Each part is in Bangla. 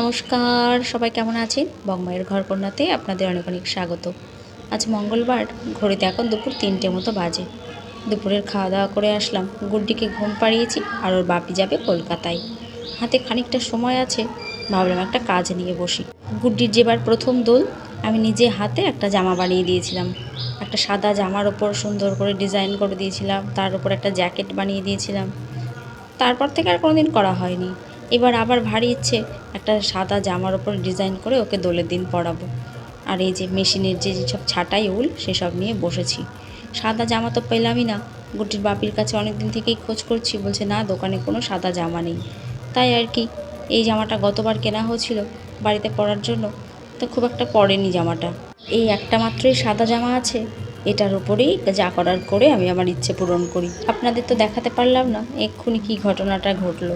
নমস্কার। সবাই কেমন আছেন? বংমায়ের ঘর কন্যাতে আপনাদের অনেক অনেক স্বাগত। আজ মঙ্গলবার, ঘড়িতে এখন দুপুর তিনটে মতো বাজে। দুপুরের খাওয়া দাওয়া করে আসলাম। গুড্ডিকে ঘুম পাড়িয়েছি আর ওর বাপি যাবে কলকাতায়। হাতে খানিকটা সময় আছে, ভাবলাম একটা কাজ নিয়ে বসি। গুড্ডির যেবার প্রথম দোল, আমি নিজে হাতে একটা জামা বানিয়ে দিয়েছিলাম। একটা সাদা জামার ওপর সুন্দর করে ডিজাইন করে দিয়েছিলাম। তার উপর একটা জ্যাকেট বানিয়ে দিয়েছিলাম। তারপর থেকে আর কোনোদিন করা হয়নি। এবার আবার ভারী ইচ্ছে, একটা সাদা জামার ওপর ডিজাইন করে ওকে দোলের দিন পরাবো। আর এই যে মেশিনের যে সব ছাটাই উল, সেসব নিয়ে বসেছি। সাদা জামা তো পেলামই না। গুটির বাপির কাছে অনেক দিন থেকেই খোঁজ করছি, বলছে, না, দোকানে কোনো সাদা জামা নেই। তাই আর কি, এই জামাটা গতবার কেনা হয়েছিল বাড়িতে পরার জন্য, তো খুব একটা পরেনি জামাটা। এই একটা মাত্রই সাদা জামা আছে, এটার উপরেই যা করার করে আমি আমার ইচ্ছে পূরণ করি। আপনাদের তো দেখাতে পারলাম না, এক্ষুনি কি ঘটনাটা ঘটলো।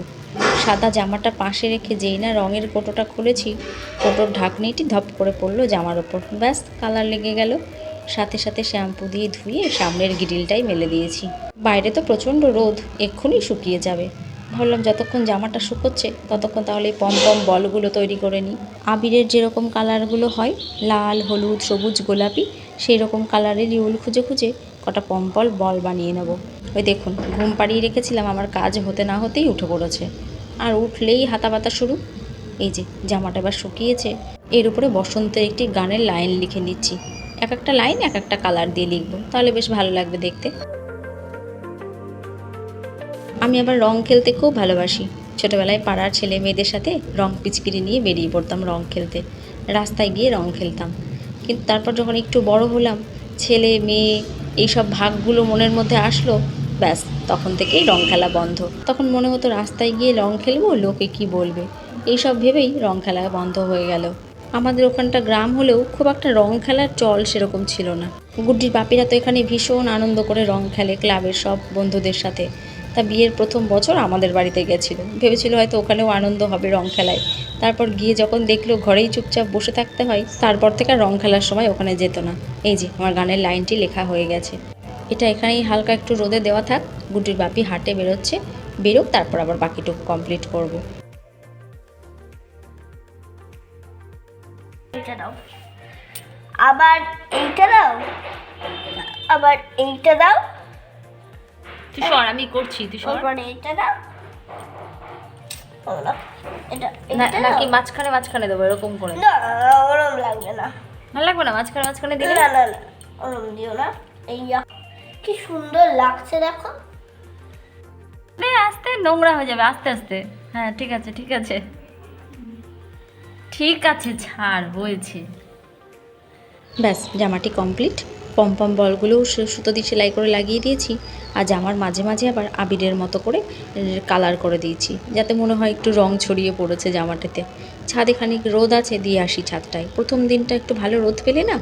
সাদা জামাটা পাশে রেখে যেই না রঙের কোটোটা খুলেছি, কোটোর ঢাকনিটি ধপ করে পড়ল জামার ওপর। ব্যাস, কালার লেগে গেল। সাথে সাথে শ্যাম্পু দিয়ে ধুয়ে সামনের গ্রিলটাই মেলে দিয়েছি। বাইরে তো প্রচণ্ড রোদ, এক্ষুনি শুকিয়ে যাবে। ভাবলাম যতক্ষণ জামাটা শুকোচ্ছে, ততক্ষণ তাহলে এই পম পম বলগুলো তৈরি করে নিই। আবিরের যেরকম কালারগুলো হয়, লাল, হলুদ, সবুজ, গোলাপি সেই রকম কালারেরই উল খুঁজে খুঁজে কটা পম্পল বল বানিয়ে নেব। ওই দেখুন, ঘুম পাড়িয়ে রেখেছিলাম, আমার কাজ হতে না হতেই উঠে পড়েছে। আর উঠলেই হাতা পাতা শুরু। এই যে, জামাটা এবার শুকিয়েছে। এর উপরে বসন্তের একটি গানের লাইন লিখে নিচ্ছি। এক একটা লাইন, এক একটা কালার দিয়ে লিখব। তাহলে বেশ ভালো লাগবে দেখতে। আমি আবার রং খেলতে খুব ভালোবাসি। ছোটোবেলায় পাড়ার ছেলে মেয়েদের সাথে রং পিচকিরি নিয়ে বেরিয়ে পড়তাম রং খেলতে। রাস্তায় গিয়ে রং খেলতাম। কিন্তু তারপর যখন একটু বড় হলাম, ছেলে, মেয়ে, এইসব ভাগগুলো মনের মধ্যে আসলো ব্যাস, তখন থেকেই রং খেলা বন্ধ। তখন মনে হতো রাস্তায় গিয়ে রং খেলব, লোকে কি বলবে? এইসব ভেবেই রং খেলা বন্ধ হয়ে গেল। আমাদের ওখানটা গ্রাম হলেও খুব একটা রং খেলার চল সেরকম ছিল না। গুড্ডির বাপিরা তো এখানে ভীষণ আনন্দ করে রং খেলে ক্লাবের সব বন্ধুদের সাথে। তা বিয়ের প্রথম বছর আমাদের বাড়িতে গেছিল। ভেবেছিল হয়তো ওখানেও আনন্দ হবে রং খেলায়। তারপর গিয়ে যখন দেখল ঘরেই চুপচাপ বসে থাকতে হয়, তারপর থেকে রং খেলার সময় ওখানে যেত না। এই যে, আমার গানের লাইনটি লেখা হয়ে গেছে। এটা এখানেই হালকা একটু রোদে দেওয়া থাক। গুটির বাপি হাটে বেরোচ্ছে। বেরোক তারপর আবার বাকিটুকু কমপ্লিট করব। দাও। আবার এইটা দাও। আবার এইটা দাও। তুই সর আমি করছি তুই তারপরে এইটা দাও। ও না, এটা না এইটা নাকি মাঝখানে মাঝখানে দেবো এরকম করে। না ওরম লাগবে না। ভালো লাগবে না মাঝখানে মাঝখানে দিলে? না না না ওরম দিও না। এই কি সুন্দর লাগছে দেখো। নে, আস্তে নোংরা হয়ে যাবে আস্তে আস্তে। হ্যাঁ ঠিক আছে ঠিক আছে। ঠিক আছে ছাড় হয়েছে ব্যাস জামাটি কমপ্লিট পম্পম বলগুলোও সুতো দিয়ে সেলাই করে লাগিয়ে দিয়েছি। আর জামার মাঝে মাঝে আবার আবিরের মতো করে কালার করে দিয়েছি। যাতে মনে হয় একটু রং ছড়িয়ে পড়েছে জামাটাতে। ছাদে খানিক রোদ আছে, দিয়ে আসি ছাদটায়। প্রথম দিনটা একটু ভালো রোদ পেলে না,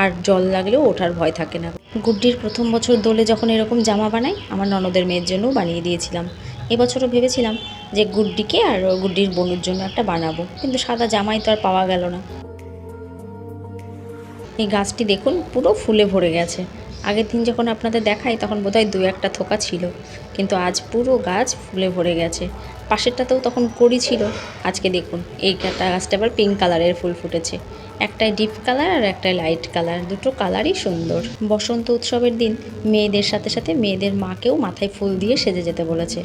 আর জল লাগলেও ওঠার ভয় থাকে না। গুড্ডির প্রথম বছর দোলে যখন এরকম জামা বানাই, আমার ননদের মেয়ের জন্যও বানিয়ে দিয়েছিলাম। এবছরও ভেবেছিলাম যে গুড্ডিকে আর গুড্ডির বোনের জন্য একটা বানাবো, কিন্তু সাদা জামাই তো আর পাওয়া গেল না। এই গাছটি দেখুন, পুরো ফুলে ভরে গেছে। আগের দিন যখন আপনাদের দেখাই, তখন বোধহয় দু একটা থোকা ছিল। কিন্তু আজ পুরো গাছ ফুলে ভরে গেছে। পাশেরটাতেও তখন কড়ি ছিল। আজকে দেখুন এই গাছটা আবার পিঙ্ক কালারের ফুল ফুটেছে। একটাই ডিপ কালার আর একটাই লাইট কালার দুটো কালারই সুন্দর। বসন্ত উৎসবের দিন মেয়েদের সাথে সাথে মেয়েদের মাকেও মাথায় ফুল দিয়ে সেজে যেতে বলেছে।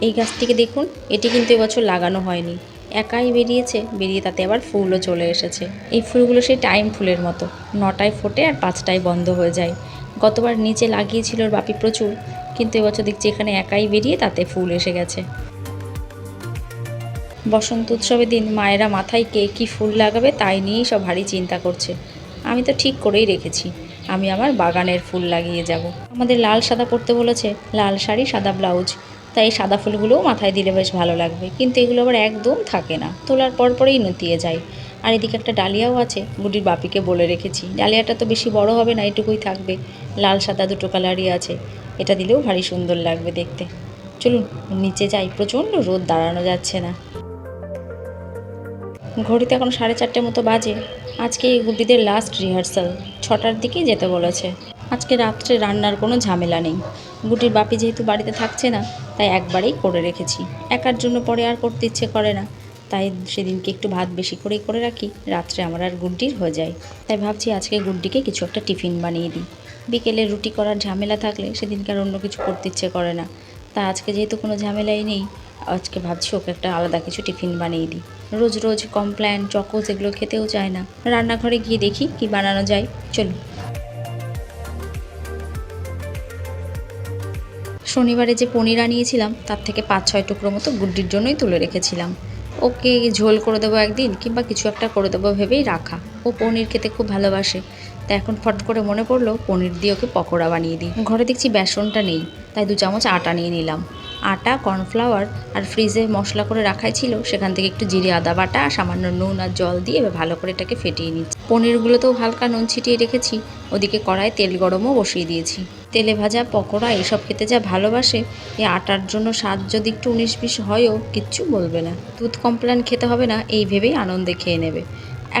এই গাছটিকে দেখুন, এটি কিন্তু এবছর লাগানো হয়নি। একাই বেরিয়েছে, বেরিয়ে তাতে আবার ফুলও চলে এসেছে। এই ফুলগুলো সেই টাইম ফুলের মতো, নটায় ফোটে আর পাঁচটায় বন্ধ হয়ে যায়। গতবার নিচে লাগিয়েছিল ওর বাপি প্রচুর, কিন্তু এবছর দেখছি এখানে একাই বেরিয়ে তাতে ফুল এসে গেছে। বসন্ত উৎসবের দিন মায়েরা মাথায় কে কী ফুল লাগাবে তাই নিয়েই সব ভারী চিন্তা করছে। আমি তো ঠিক করেই রেখেছি, আমি আমার বাগানের ফুল লাগিয়ে যাব। আমাদের লাল সাদা পরতে বলেছে, লাল শাড়ি, সাদা ব্লাউজ। তাই সাদা ফুলগুলোও মাথায় দিলে বেশ ভালো লাগবে, কিন্তু এগুলো আবার একদম থাকে না। তোলার পর পরেই নতিয়ে যায়। আর এদিকে একটা ডালিয়াও আছে গুডির বাপিকে বলে রেখেছি। ডালিয়াটা তো বেশি বড় হবে না, এটুকুই থাকবে। লাল সাদা দুটো কালারই আছে। এটা দিলেও ভারী সুন্দর লাগবে দেখতে। চলুন, নিচে যাই। প্রচণ্ড রোদ, দাঁড়ানো যাচ্ছে না। ঘড়িতে এখন সাড়ে চারটে মতো বাজে। আজকে এই গুড্ডিদের লাস্ট রিহার্সাল ছটার দিকে যেতে বলেছে। আজকে রাত্রে রান্নার কোনো ঝামেলা নেই। গুটির বাপি যেহেতু বাড়িতে থাকছে না, তাই একবারেই করে রেখেছি। একার জন্য পরে আর করতে ইচ্ছে করে না। তাই সেদিনকে একটু ভাত বেশি করেই করে রাখি। রাত্রে আমার আর গুড্ডির হয়ে যায়। তাই ভাবছি আজকে গুড্ডিকে কিছু একটা টিফিন বানিয়ে দিই। বিকেলে রুটি করার ঝামেলা থাকলে সেদিনকে আর অন্য কিছু করতে ইচ্ছে করে না। তা আজকে যেহেতু কোনো ঝামেলাই নেই, আজকে ভাবছি ওকে একটা আলাদা কিছু টিফিন বানিয়ে দিই। রোজ রোজ কমপ্ল্যান, চকোস এগুলো খেতেও চায় না। রান্নাঘরে গিয়ে দেখি কি বানানো যায়। চলুন। শনিবারে যে পনির আনিয়েছিলাম, তার থেকে পাঁচ ছয় টুকরো মতো গুড্ডির জন্যই তুলে রেখেছিলাম। ওকে ঝোল করে দেবো একদিন কিংবা কিছু একটা করে দেবো ভেবেই রাখা। ও পনির খেতে খুব ভালোবাসে। তা এখন ফট করে মনে পড়ল পনির দিয়ে ওকে পকোড়া বানিয়ে দিই। ঘরে দেখছি বেসনটা নেই, তাই দু চামচ আটা নিয়ে নিলাম। আটা, কর্নফ্লাওয়ার আর ফ্রিজে মশলা করে রাখাই ছিল, সেখান থেকে একটু জিরে, আদা বাটা, সামান্য নুন আর জল দিয়ে ভালো করে এটাকে ফেটিয়ে নিচ্ছি। পনিরগুলোতেও হালকা নুন ছিটিয়ে রেখেছি। ওদিকে কড়ায় তেল গরমও বসিয়ে দিয়েছি। তেলে ভাজা পকোড়া এসব খেতে যা ভালোবাসে, এ আটার জন্য স্বাদ যদি একটু উনিশ বিশ হয়ও কিচ্ছু বলবে না। দুধ কমপ্লেন খেতে হবে না, এই ভেবেই আনন্দে খেয়ে নেবে।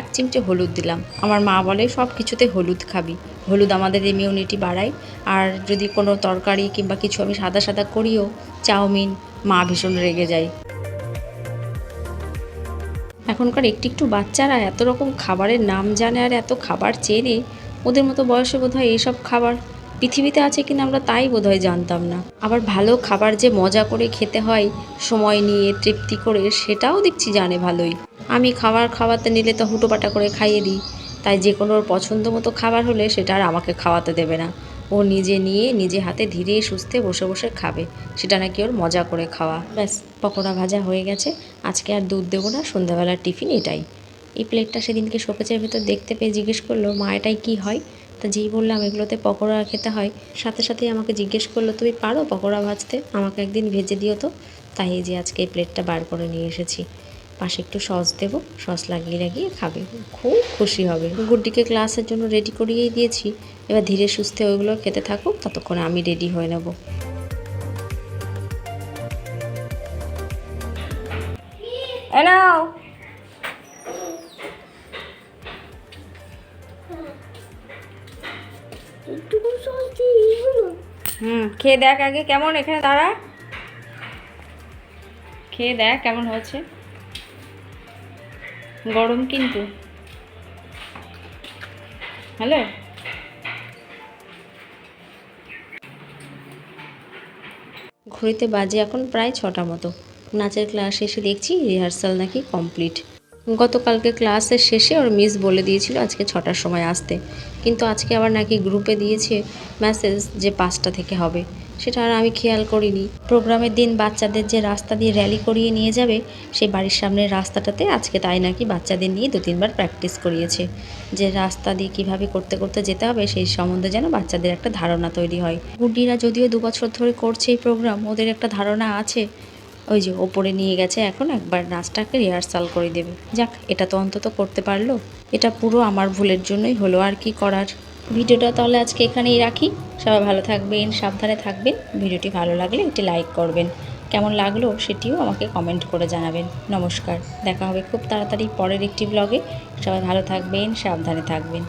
এক চিমটে হলুদ দিলাম। আমার মা বলে, সব কিছুতে হলুদ খাবি। হলুদ আমাদের ইমিউনিটি বাড়ায়। আর যদি কোনো তরকারি কিংবা কিছু আমি সাদা সাদা করিও, চাউমিন মা ভীষণ রেগে যায়। এখনকার একটু একটু বাচ্চারা এত রকম খাবারের নাম জানে আর এত খাবার চেনে, ওদের মতো বয়সে বোধ হয় এইসব খাবার পৃথিবীতে আছে কিনা আমরা তাই বোধহয় জানতাম না। আবার ভালো খাবার যে মজা করে খেতে হয়, সময় নিয়ে, তৃপ্তি করে, সেটাও দেখছি জানে ভালোই। আমি খাবার খাওয়াতে নিলে তো হুটোপাটা করে খাইয়ে দিই, তাই যে কোনো পছন্দ মতো খাবার হলে সেটা আর আমাকে খাওয়াতে দেবে না। ও নিজে নিয়ে নিজে হাতে ধীরে সুস্থে বসে বসে খাবে। সেটা নাকি ওর মজা করে খাওয়া। ব্যাস, পকোড়া ভাজা হয়ে গেছে। আজকে আর দুধ দেবো না, সন্ধ্যাবেলার টিফিন এটাই। এই প্লেটটা সেদিনকে শোকেচের ভেতর দেখতে পেয়ে জিজ্ঞেস করল, মা, এটাই কী হয়? তা যেই বললাম, এগুলোতে পকোড়া খেতে হয়। সাথে সাথেই আমাকে জিজ্ঞেস করল, তুমি পারো পকোড়া ভাজতে? আমাকে একদিন ভেজে দিও তো। তাই এই যে আজকে এই প্লেটটা বার করে নিয়ে এসেছি। পাশে একটু সস দেবো, সস লাগিয়ে লাগিয়ে খাবে। খুব খুশি হবে। গুড্ডিকে ক্লাসের জন্য রেডি করিয়েই দিয়েছি। এবার ধীরে সুস্থে ওইগুলো খেতে থাকুক, ততক্ষণে আমি রেডি হয়ে নেব। এনাও হুম, খেয়ে দেখ আগে কেমন এখানে দাঁড়া। খেয়ে দেখ কেমন হয়েছে। গরম কিন্তু। হ্যালো? ঘড়িতে বাজে এখন প্রায় ছটা মতো। নাচের ক্লাস এসে দেখছি রিহার্সাল নাকি কমপ্লিট। গতকালকে ক্লাসের শেষে ওর মিস বলে দিয়েছিল আজকে ছটার সময় আসতে। কিন্তু আজকে আবার নাকি গ্রুপে দিয়েছে মেসেজ যে পাঁচটা থেকে হবে। সেটা আর আমি খেয়াল করিনি। প্রোগ্রামের দিন বাচ্চাদের যে রাস্তা দিয়ে র্যালি করিয়ে নিয়ে যাবে সেই বাড়ির সামনের রাস্তাটাতে আজকে তাই নাকি বাচ্চাদের নিয়ে দু তিনবার প্র্যাকটিস করিয়েছে। যে রাস্তা দিয়ে কীভাবে করতে করতে যেতে হবে, সেই সম্বন্ধে যেন বাচ্চাদের একটা ধারণা তৈরি হয়। গুড্ডিরা যদিও দু বছর ধরে করছে এই প্রোগ্রাম ওদের একটা ধারণা আছে। ওই যে ওপরে নিয়ে গেছে এখন, একবার নাচটাকে রিহার্সাল করে দেবে। যাক, এটা তো অন্তত করতে পারল। এটা পুরো আমার ভুলের জন্যই হলো, আর কি করার? ভিডিওটা তাহলে আজকে এখানেই রাখি। সবাই ভালো থাকবেন, সাবধানে থাকবেন। ভিডিওটি ভালো লাগলে একটি লাইক করবেন। কেমন লাগল সেটিও আমাকে কমেন্ট করে জানাবেন। নমস্কার। দেখা হবে খুব তাড়াতাড়ি পরের একটি ব্লগে। সবাই ভালো থাকবেন, সাবধানে থাকবেন।